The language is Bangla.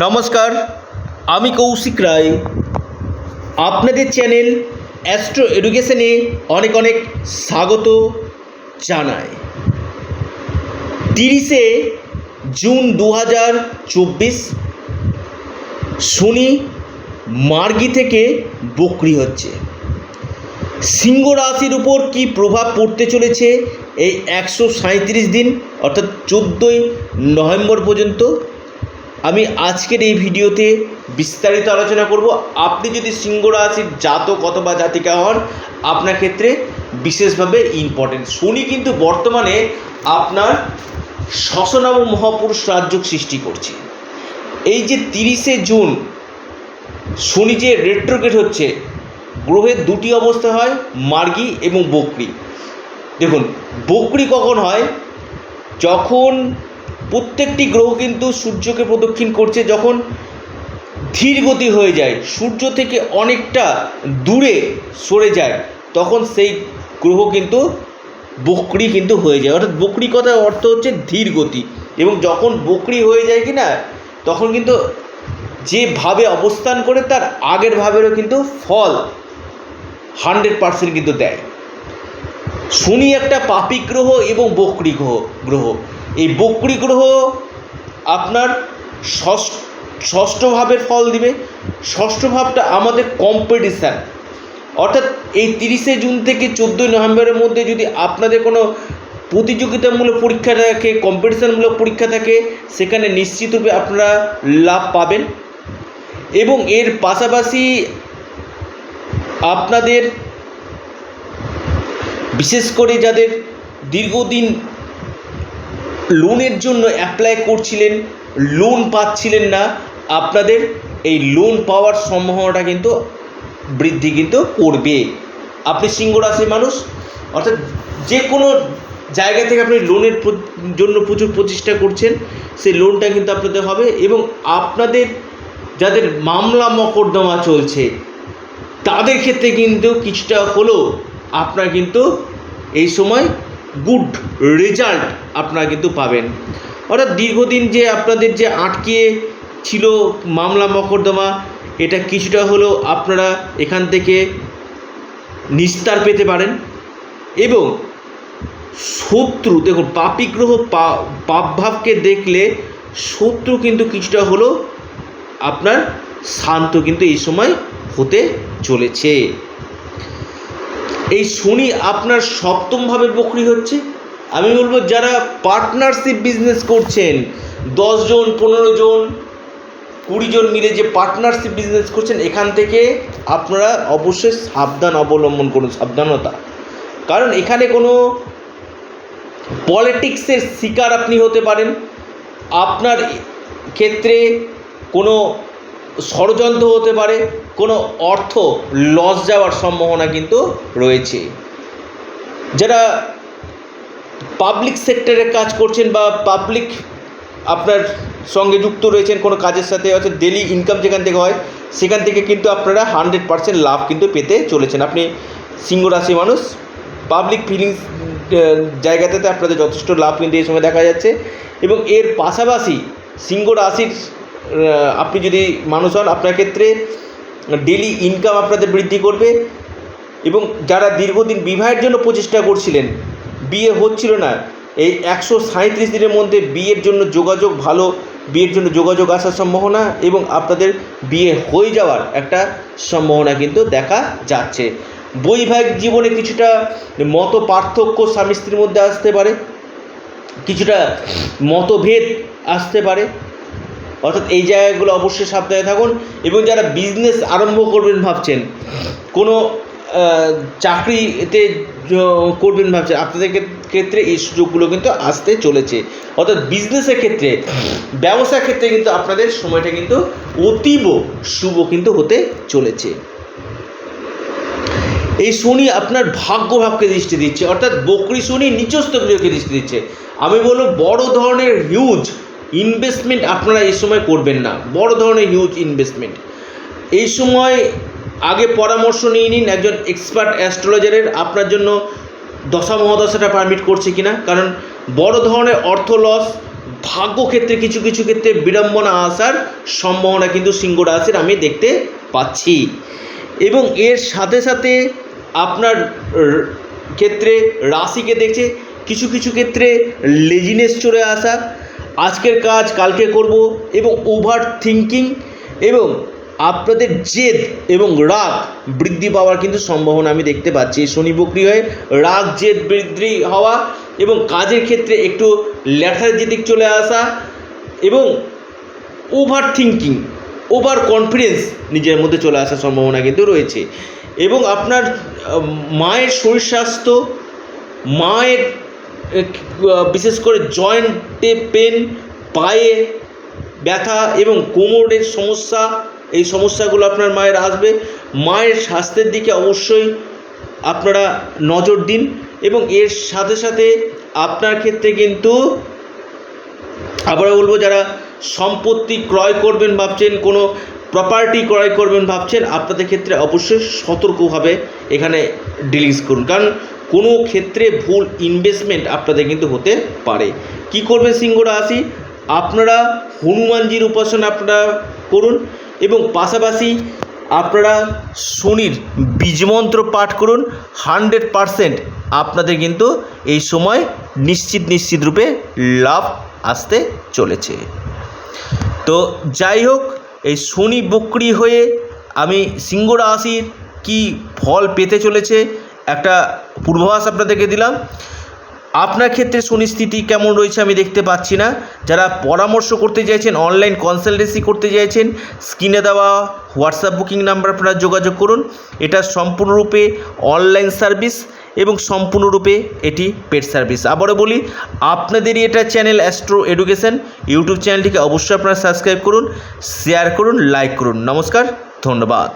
নমস্কার, আমি কৌশিক রায়। আপনাদের চ্যানেল অ্যাস্ট্রো এডুকেশনে অনেক অনেক স্বাগত জানাই। তিরিশে জুন দু হাজার চব্বিশ, শনি মার্গি থেকে বকরি হচ্ছে। সিংহ রাশির উপর কি প্রভাব পড়তে চলেছে? এই একশো সাঁত্রিশ দিন, অর্থাৎ চোদ্দোই নভেম্বর পর্যন্ত আমি আজকের এই ভিডিওতে বিস্তারিত আলোচনা করব। আপনি যদি সিংহ রাশির জাতক অথবা জাতিকা হন, আপনার ক্ষেত্রে বিশেষভাবে ইম্পর্টেন্ট শনি কিন্তু বর্তমানে আপনার শশনব মহাপুরুষ রাজ্য সৃষ্টি করছে। এই যে তিরিশে জুন, শনি যে রেট্রোগেট হচ্ছে, গ্রহের দুটি অবস্থা হয়, মার্গি এবং বকরি। দেখুন, বকরি কখন হয়? যখন প্রত্যেকটি গ্রহ কিন্তু সূর্যকে প্রদক্ষিণ করছে যখন ধীর গতি হয়ে যায়, সূর্য থেকে অনেকটা দূরে সরে যায়, তখন সেই গ্রহ কিন্তু বকরি কিন্তু হয়ে যায়। অর্থাৎ বকরি কথার অর্থ হচ্ছে ধীর গতি। এবং যখন বকরি হয়ে যায় কি না তখন কিন্তু যেভাবে অবস্থান করে তার আগের ভাবেরও কিন্তু ফল হান্ড্রেড পার্সেন্ট কিন্তু দেয়। শনি একটা পাপি গ্রহ এবং বকরি গ্রহ গ্রহ। এই বকরি গ্রহ আপনার ষষ্ঠ ষষ্ঠ ভাবের ফল দিবে। ষষ্ঠ ভাবটা আমাদের কম্পিটিশান অর্থাৎ এই তিরিশে জুন থেকে চোদ্দোই নভেম্বরের মধ্যে যদি আপনাদের কোনো প্রতিযোগিতামূলক পরীক্ষা থাকে কম্পিটিশানমূলক পরীক্ষা থাকে, সেখানে নিশ্চিতরূপে আপনারা লাভ পাবেন। এবং এর পাশাপাশি আপনাদের, বিশেষ করে যাদের দীর্ঘদিন লোনের জন্য অ্যাপ্লাই করছিলেন লোন পাচ্ছিলেন না, আপনাদের এই লোন পাওয়ার সম্ভাবনাটা কিন্তু বৃদ্ধি কিন্তু করবে। আপনি সিংহ রাশির মানুষ, অর্থাৎ যে কোনো জায়গা থেকে আপনি লোনের জন্য প্রচুর প্রচেষ্টা করছেন, সেই লোনটা কিন্তু আপনাদের হবে এবং আপনাদের যাদের মামলা মকদ্দমা চলছে, তাদের ক্ষেত্রে কিন্তু কিছুটা হলেও আপনার কিন্তু এই সময় গুড রেজাল্ট আপনারা কিন্তু পাবেন। অর্থাৎ দীর্ঘদিন যে আপনাদের যে আটকে ছিল মামলা মকদ্দমা, এটা কিছুটা হলেও আপনারা এখান থেকে নিস্তার পেতে পারেন। এবং শত্রু, দেখুন পাপি গ্রহ পা- পাপ ভাবকে দেখলে শত্রু কিন্তু কিছুটা হলেও আপনার শান্ত কিন্তু এই সময় হতে চলেছে। এই শনি আপনার সপ্তমভাবে বকরি হচ্ছে। আমি বলব, যারা পার্টনারশিপ বিজনেস করছেন, দশজন পনেরো জন কুড়ি জন মিলে যে পার্টনারশিপ বিজনেস করছেন, এখান থেকে আপনারা অবশ্যই সাবধান অবলম্বন করুন, সাবধানতা। কারণ এখানে কোনো পলিটিক্সের শিকার আপনি হতে পারেন। আপনার ক্ষেত্রে কোনো ষড়যন্ত্র হতে পারে। কোনো অর্থ লস যাওয়ার সম্ভাবনা কিন্তু রয়েছে। যারা পাবলিক সেক্টরে কাজ করছেন বা পাবলিক আপনার সঙ্গে যুক্ত রয়েছেন কোনো কাজের সাথে অর্থাৎ ডেলি ইনকাম যেখান থেকে হয়, সেখান থেকে কিন্তু আপনারা হান্ড্রেড পার্সেন্ট লাভ কিন্তু পেতে চলেছেন। আপনি সিংহ রাশি মানুষ পাবলিক ফিলিংস জায়গাটাতে আপনাদের যথেষ্ট লাভ কিন্তু এই সময় দেখা যাচ্ছে। এবং এর পাশাপাশি সিংহ রাশির আপনি যদি মানুষ হন, আপনার ক্ষেত্রে ডেলি ইনকাম আপনাদের বৃদ্ধি করবে এবং যারা দীর্ঘদিন বিবাহের জন্য প্রচেষ্টা করছিলেন, বিয়ে হচ্ছিল না, এই একশো সাঁত্রিশ দিনের মধ্যে বিয়ের জন্য যোগাযোগ ভালো, বিয়ের জন্য যোগাযোগ আসার সম্ভাবনা এবং আপনাদের বিয়ে হয়ে যাওয়ার একটা সম্ভাবনা কিন্তু দেখা যাচ্ছে। বৈবাহিক জীবনে কিছুটা মত পার্থক্য স্বামী স্ত্রীর মধ্যে আসতে পারে, কিছুটা মতভেদ আসতে পারে অর্থাৎ এই জায়গাগুলো অবশ্যই সাবধানে থাকুন এবং যারা বিজনেস আরম্ভ করবেন ভাবছেন, কোনো চাকরিতে করবেন ভাবছেন, আপনাদের ক্ষেত্রে এই সুযোগগুলো কিন্তু আসতে চলেছে। অর্থাৎ বিজনেসের ক্ষেত্রে, ব্যবসার ক্ষেত্রে কিন্তু আপনাদের সময়টা কিন্তু অতীব শুভ কিন্তু হতে চলেছে। এই শনি আপনার ভাগ্য ভাবকে দৃষ্টি দিচ্ছে, অর্থাৎ বকরি শনি নিচস্থ গৃহকে দৃষ্টি দিচ্ছে। আমি বলব বড় ধরনের হিউজ ইনভেস্টমেন্ট আপনারা এই সময় করবেন না। বড় ধরনের হিউজ ইনভেস্টমেন্ট এই সময় আগে পরামর্শ নিয়ে নিন একজন এক্সপার্ট অ্যাস্ট্রোলজারের আপনার জন্য দশা মহাদশাটা পারমিট করছে কিনা। কারণ বড় ধরনের অর্থ লস ভাগ্য ক্ষেত্রে কিছু কিছু ক্ষেত্রে বিড়ম্বনা আসার সম্ভাবনা কিন্তু সিংহ রাশির আমি দেখতে পাচ্ছি। এবং এর সাথে সাথে আপনার ক্ষেত্রে রাশিকে দেখছে, কিছু কিছু ক্ষেত্রে লেজিনেস চলে আসা আজকের কাজ, কালকে করব এবং ওভার থিঙ্কিং এবং আপনাদের জেদ এবং রাগ বৃদ্ধি পাওয়ার কিন্তু সম্ভাবনা আমি দেখতে পাচ্ছি। এই শনি বক্রি হয়ে রাগ, জেদ বৃদ্ধি হওয়া এবং কাজের ক্ষেত্রে একটু ল্যাথার্জেটিক চলে আসা এবং ওভার থিঙ্কিং ওভার কনফিডেন্স নিজের মধ্যে চলে আসার সম্ভাবনা কিন্তু রয়েছে। এবং আপনার মায়ের শরীর স্বাস্থ্য, মায়ের বিশেষ করে জয়েন্টে পেন, পায়ে ব্যথা এবং কোমরের সমস্যা, এই সমস্যাগুলো আপনার মায়ের আসবে। মায়ের স্বাস্থ্যের দিকে অবশ্যই আপনারা নজর দিন এবং এর সাথে সাথে আপনার ক্ষেত্রে কিন্তু আবারও বলব, যারা সম্পত্তি ক্রয় করবেন ভাবছেন, কোনো প্রপার্টি ক্রয় করবেন ভাবছেন, আপনাদের ক্ষেত্রে অবশ্যই সতর্কভাবে এখানে ডিলিংস করুন। কারণ কোনো ক্ষেত্রে ভুল ইনভেস্টমেন্ট আপনাদের কিন্তু হতে পারে। কি করবেন সিংহ রাশি আপনারা হনুমানজির উপাসনা আপনারা করুন এবং পাশাপাশি আপনারা শনির বীজমন্ত্র পাঠ করুন। হান্ড্রেড পারসেন্ট আপনাদের কিন্তু এই সময় নিশ্চিত নিশ্চিত রূপে লাভ আসতে চলেছে। তো যাই হোক, এই শনি বক্রি হয়ে আমি সিংহ রাশির কী ফল পেতে চলেছে? একটা পূর্বাভাস আপনাদেরকে দিলাম। আপনার ক্ষেত্রে শনি স্থিতি কেমন রয়েছে আমি দেখতে পাচ্ছি না। যারা পরামর্শ করতে চাইছেন অনলাইন কনসালটেন্সি করতে চাইছেন স্ক্রিনে দেওয়া হোয়াটসঅ্যাপ বুকিং নাম্বার আপনারা যোগাযোগ করুন। এটা সম্পূর্ণরূপে অনলাইন সার্ভিস এবং সম্পূর্ণরূপে এটি পেড সার্ভিস আবারও বলি, আপনাদেরই এটা চ্যানেল অ্যাস্ট্রো এডুকেশন ইউটিউব চ্যানেলটিকে অবশ্যই আপনারা সাবস্ক্রাইব করুন শেয়ার করুন লাইক করুন। নমস্কার, ধন্যবাদ।